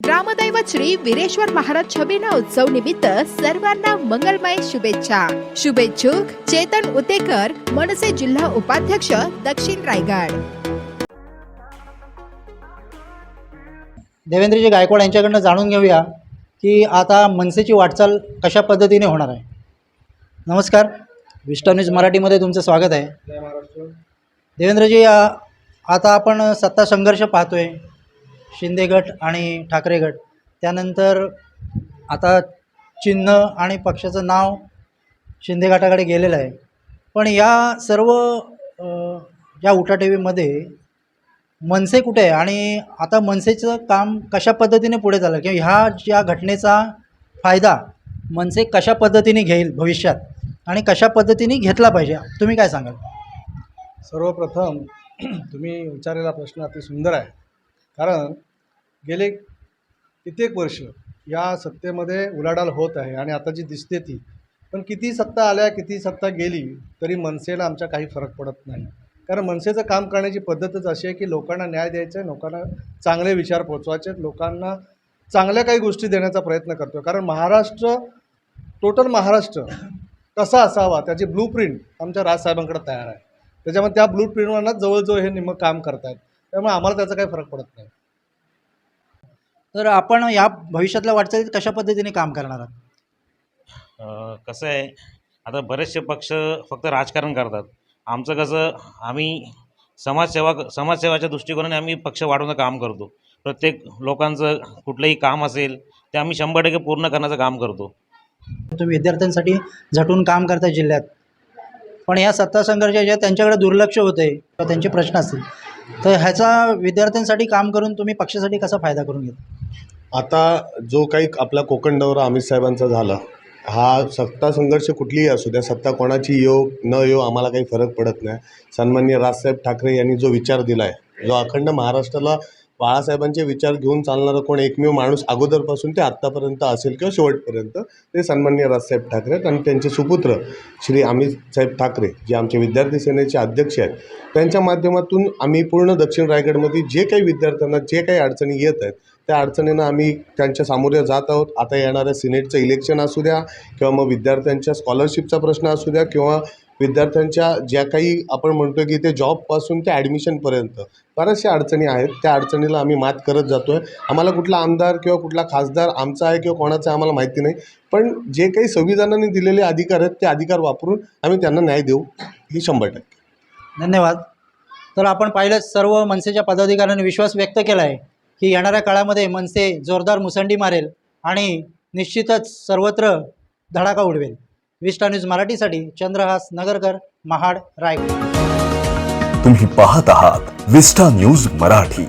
ग्रामदैवत श्री वीरेश्वर महाराज छबिना उत्सव निमित्त सर्वांना मंगलमय शुभेच्छा. शुभेच्छुक चेतन उतेकर मनसे जिल्हा उपाध्यक्ष दक्षिण रायगड. देवेंद्रजी गायकवाड यांच्याकडनं जाणून घेऊया की आता मनसेची वाटचाल कशा पद्धतीने होणार आहे. नमस्कार. विस्टा न्यूज मराठीमध्ये तुमचं स्वागत आहे. देवेंद्रजी आता आपण सत्ता संघर्ष पाहतोय. शिंदे गट आणि ठाकरे गट. त्यानंतर आता चिन्ह आणि पक्षाचं नाव शिंदे गटाकडे गेलेलं आहे. पण या सर्व या उठाठेवीमध्ये मनसे कुठे आहे? आणि आता मनसेचं काम कशा पद्धतीने पुढे चाललं? किंवा ह्या ज्या घटनेचा फायदा मनसे कशा पद्धतीने घेईल भविष्यात? आणि कशा पद्धतीने घेतला पाहिजे? तुम्ही काय सांगाल? सर्वप्रथम तुम्ही विचारलेला प्रश्न अति सुंदर आहे. कारण गेले कित्येक वर्ष या सत्तेमध्ये उलाढाल होत आहे आणि आता जी दिसते ती पण किती सत्ता आल्या किती सत्ता गेली तरी मनसेला आमच्या काही फरक पडत नाही. कारण मनसेचं काम करण्याची पद्धतच अशी आहे की लोकांना न्याय द्यायचा आहे लोकांना चांगले विचार पोचवायचे आहेत, लोकांना चांगल्या काही गोष्टी देण्याचा प्रयत्न करतो कारण महाराष्ट्र टोटल महाराष्ट्र कसा असावा त्याची ब्लूप्रिंट आमच्या राजसाहेबांकडे तयार आहे. त्याच्यामुळे त्या ब्लूप्रिंटवरनंच जवळजवळ हे निम्मं काम करतायत. त्यामुळे आम्हाला त्याचा काही फरक पडत नाही. तर आपण या भविष्यातल्या वाटचालीत कशा पद्धतीने काम करणार आहात? अ, कसं आहे आता बरेचसे पक्ष फक्त राजकारण करतात. आमचं कसं आम्ही समाजसेवा समाजसेवाच्या दृष्टिकोनाने आम्ही पक्ष वाढवणं काम करतो. प्रत्येक लोकांचं कुठलंही काम असेल ते आम्ही शंभर टक्के पूर्ण करण्याचं काम करतो. तुम्ही विद्यार्थ्यांसाठी झटून काम करता जिल्ह्यात. पण या सत्ता संघर्षाच्या त्यांच्याकडे दुर्लक्ष होते किंवा त्यांचे प्रश्न असतील तर ह्याचा विद्यार्थ्यांसाठी काम करून तुम्ही पक्षासाठी कसा फायदा करून घेता? आता जो काही आपला कोकण दौरा अमित साहेबांचा झाला हा सत्ता संघर्ष कुठलीही असू द्या सत्ता कोणाची येऊ न येऊ आम्हाला काही फरक पडत नाही. सन्माननीय राजसाहेब ठाकरे यांनी जो विचार दिला आहे जो अखंड महाराष्ट्राला बाळासाहेबांचे विचार घेऊन चालणारा कोण एकमेव माणूस अगोदरपासून ते आत्तापर्यंत असेल किंवा शेवटपर्यंत ते सन्मान्य राजसाहेब ठाकरे आहेत. आणि त्यांचे सुपुत्र श्री अमित साहेब ठाकरे जे आमचे विद्यार्थी सेनेचे अध्यक्ष आहेत. त्यांच्या माध्यमातून आम्ही पूर्ण दक्षिण रायगडमध्ये जे काही विद्यार्थ्यांना जे काही अडचणी येत आहेत त्या अडचणींना आम्ही त्यांच्या सामोरे जात आहोत. आता येणाऱ्या सिनेटचं इलेक्शन असू द्या किंवा मग विद्यार्थ्यांच्या स्कॉलरशिपचा प्रश्न असू द्या किंवा विद्यार्थ्यांच्या ज्या काही आपण म्हणतो की ते जॉबपासून ते ॲडमिशनपर्यंत बऱ्याचशा अडचणी आहेत. त्या अडचणीला आम्ही मात करत जातो आहे आम्हाला कुठला आमदार किंवा कुठला खासदार आमचा आहे किंवा कोणाचा आहे आम्हाला माहिती नाही. पण जे काही संविधानाने दिलेले अधिकार आहेत ते अधिकार वापरून आम्ही त्यांना न्याय देऊ. ही शंभर टक्के. धन्यवाद. तर आपण पाहिलं सर्व मनसेच्या पदाधिकाऱ्यांनी विश्वास व्यक्त केला आहे की येणाऱ्या काळामध्ये मनसे जोरदार मुसंडी मारेल आणि निश्चितच सर्वत्र धडाका उडवेल. विस्टा न्यूज मराठीसाठी चंद्रहास नगरकर महाड रायगड. तुम्ही पाहत आहात विस्टा न्यूज मराठी.